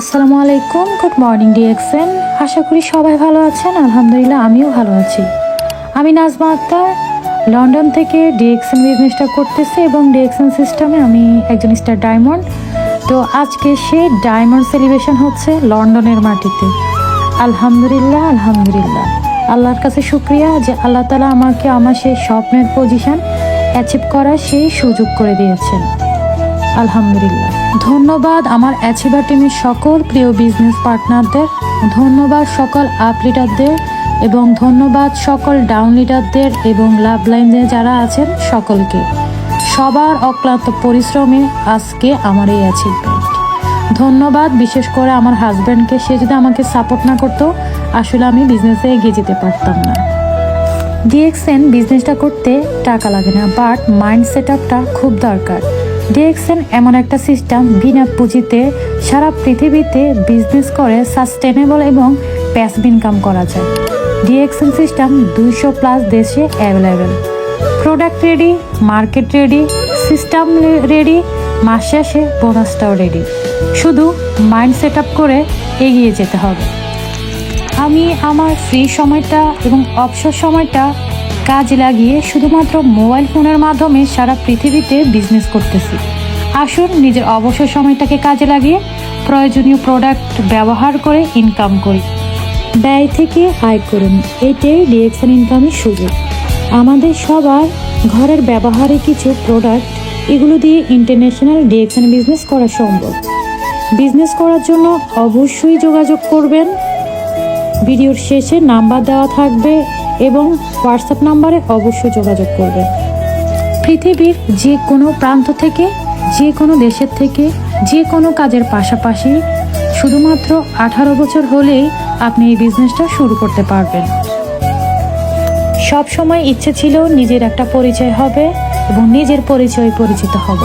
আসসালামু আলাইকুম good morning DXN আশা করি সবাই ভালো আছেন, আলহামদুলিল্লাহ আমিও ভালো আছি। আমি নাজমা আক্তার, লন্ডন থেকে ডিএক্সএন বিজনেসটা করতেছি এবং ডিএক্সএন সিস্টেমে আমি একজন স্টার ডায়মন্ড তো আজকে সেই ডায়মন্ড সেলিব্রেশন হচ্ছে লন্ডনের মাটিতে। আলহামদুলিল্লাহ আলহামদুলিল্লাহ। আল্লাহর কাছে শুক্রিয়া যে আল্লাহ তালা আমাকে আমার সেই স্বপ্নের পজিশন অ্যাচিভ করার সেই সুযোগ করে দিয়েছেন। আলহামদুলিল্লাহ। ধন্যবাদ আমার অ্যাচিভার টিমের সকল প্রিয় বিজনেস পার্টনারদের, ধন্যবাদ সকল আপ লিডারদের, এবং ধন্যবাদ সকল ডাউন লিডারদের এবং লাভ লাইনে যারা আছেন সকলকে। সবার অক্লান্ত পরিশ্রমে আজকে আমার এই অ্যাচিভমেন্ট ধন্যবাদ, বিশেষ করে আমার হাজব্যান্ডকে সে যদি আমাকে সাপোর্ট না করতো, আসলে আমি বিজনেসে এগিয়ে যেতে পারতাম না। ডিএক্সএন বিজনেসটা করতে টাকা লাগে না বাট মাইন্ড সেট আপটা খুব দরকার। ডিএক্সএন এমন একটা সিস্টেম বিনা পুঁজিতে সারা পৃথিবীতে বিজনেস করে সাস্টেনেবল এবং প্যাসিভ ইনকাম করা যায়। ডিএক্সএন সিস্টেম দুইশো প্লাস দেশে available product ready market ready system ready মাস শেষে বোনাসটাও রেডি শুধু মাইন্ড সেট আপ করে এগিয়ে যেতে হবে। আমি আমার ফ্রি সময়টা এবং অবসর সময়টা কাজে লাগিয়ে শুধুমাত্র মোবাইল ফোনের মাধ্যমে সারা পৃথিবীতে বিজনেস করতেছি। আসুন নিজের অবসর সময়টাকে কাজে লাগিয়ে প্রয়োজনীয় প্রোডাক্ট ব্যবহার করে ইনকাম করি। ব্যয় থেকে আয় করুন, এটাই ডিএক্সএন ইনকামের সুযোগ। আমাদের সবার ঘরের ব্যবহারে কিছু প্রোডাক্ট এগুলো দিয়ে ইন্টারন্যাশনাল ডিএক্সএন বিজনেস করা সম্ভব। বিজনেস করার জন্য অবশ্যই যোগাযোগ করবেন। ভিডিওর শেষে নাম্বার দেওয়া থাকবে এবং হোয়াটসঅ্যাপ নাম্বারে অবশ্যই যোগাযোগ করবেন পৃথিবীর যে কোনো প্রান্ত থেকে যে কোনো দেশের থেকে যে কোনো কাজের পাশাপাশি শুধুমাত্র আঠারো বছর হলেই আপনি এই বিজনেসটা শুরু করতে পারবেন। সব সময় ইচ্ছে ছিল নিজের একটা পরিচয় হবে এবং নিজের পরিচয় পরিচিত হব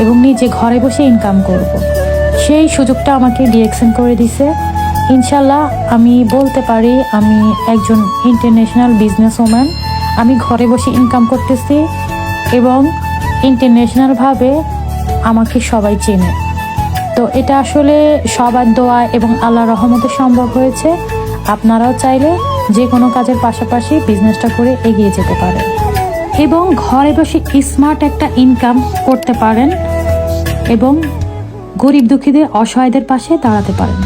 এবং নিজে ঘরে বসে ইনকাম করব। সেই সুযোগটা আমাকে ডিএকশন করে দিছে। ইনশাল্লাহ আমি বলতে পারি আমি একজন ইন্টারন্যাশনাল বিজনেস ওম্যান আমি ঘরে বসে ইনকাম করতেছি এবং ইন্টারন্যাশনালভাবে আমাকে সবাই চেনে। তো এটা আসলে সবার দোয়া এবং আল্লাহ রহমতে সম্ভব হয়েছে। আপনারাও চাইলে যে কোনো কাজের পাশাপাশি বিজনেসটা করে এগিয়ে যেতে পারেন। এবং ঘরে বসে স্মার্ট একটা ইনকাম করতে পারেন এবং গরিব দুঃখীদের অসহায়দের পাশে দাঁড়াতে পারেন।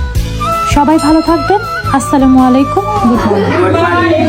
সবাই ভালো থাকবেন। আসসালামু আলাইকুম। Good morning